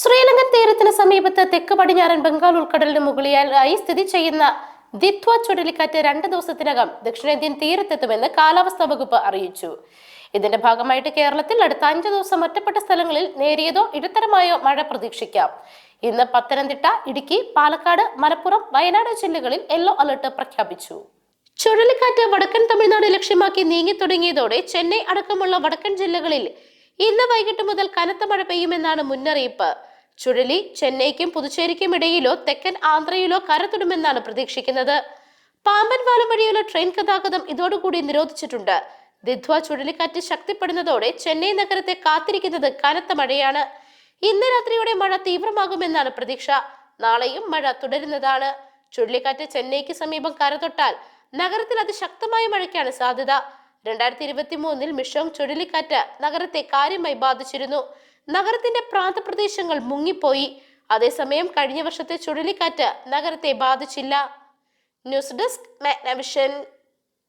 ശ്രീലങ്കൻ തീരത്തിന് സമീപത്ത് തെക്ക് പടിഞ്ഞാറൻ ബംഗാൾ ഉൾക്കടലിന് മുകളിലായി സ്ഥിതി ചെയ്യുന്ന ദിത്വ ചുഴലിക്കാറ്റ് രണ്ട് ദിവസത്തിനകം ദക്ഷിണേന്ത്യൻ തീരത്തെത്തുമെന്ന് കാലാവസ്ഥാ വകുപ്പ് അറിയിച്ചു. ഇതിന്റെ ഭാഗമായിട്ട് കേരളത്തിൽ അടുത്ത അഞ്ചു ദിവസം ഒറ്റപ്പെട്ട സ്ഥലങ്ങളിൽ നേരിയതോ ഇടത്തരമായോ മഴ പ്രതീക്ഷിക്കാം. ഇന്ന് പത്തനംതിട്ട ഇടുക്കി പാലക്കാട് മലപ്പുറം വയനാട് ജില്ലകളിൽ യെല്ലോ അലർട്ട് പ്രഖ്യാപിച്ചു. ചുഴലിക്കാറ്റ് വടക്കൻ തമിഴ്നാട് ലക്ഷ്യമാക്കി നീങ്ങി തുടങ്ങിയതോടെ ചെന്നൈ അടക്കമുള്ള വടക്കൻ ജില്ലകളിൽ ഇന്ന് വൈകിട്ട് മുതൽ കനത്ത മഴ പെയ്യുമെന്നാണ് മുന്നറിയിപ്പ്. ചുഴലി ചെന്നൈക്കും പുതുച്ചേരിക്കും ഇടയിലോ തെക്കൻ ആന്ധ്രയിലോ കരത്തിടുമെന്നാണ് പ്രതീക്ഷിക്കുന്നത്. പാമ്പൻ പാലം വഴിയുള്ള ട്രെയിൻ ഗതാഗതം ഇതോടുകൂടി നിരോധിച്ചിട്ടുണ്ട്. ദിധ്വ ചുഴലിക്കാറ്റ് ശക്തിപ്പെടുന്നതോടെ ചെന്നൈ നഗരത്തെ കാത്തിരിക്കുന്നത് കനത്ത മഴയാണ്. ഇന്ന് രാത്രിയോടെ മഴ തീവ്രമാകുമെന്നാണ് പ്രതീക്ഷ. നാളെയും മഴ തുടരുന്നതാണ്. ചുഴലിക്കാറ്റ് ചെന്നൈക്ക് സമീപം കരതൊട്ടാൽ നഗരത്തിൽ അതിശക്തമായ മഴയ്ക്കാണ് സാധ്യത. രണ്ടായിരത്തി ഇരുപത്തി മൂന്നിൽ മിഷോങ് ചുഴലിക്കാറ്റ് നഗരത്തെ കാര്യമായി ബാധിച്ചിരുന്നു. നഗരത്തിന്റെ പ്രാന്തപ്രദേശങ്ങൾ മുങ്ങിപ്പോയി. അതേസമയം കഴിഞ്ഞ വർഷത്തെ ചുഴലിക്കാറ്റ് നഗരത്തെ ബാധിച്ചില്ല. News desk Magnavision.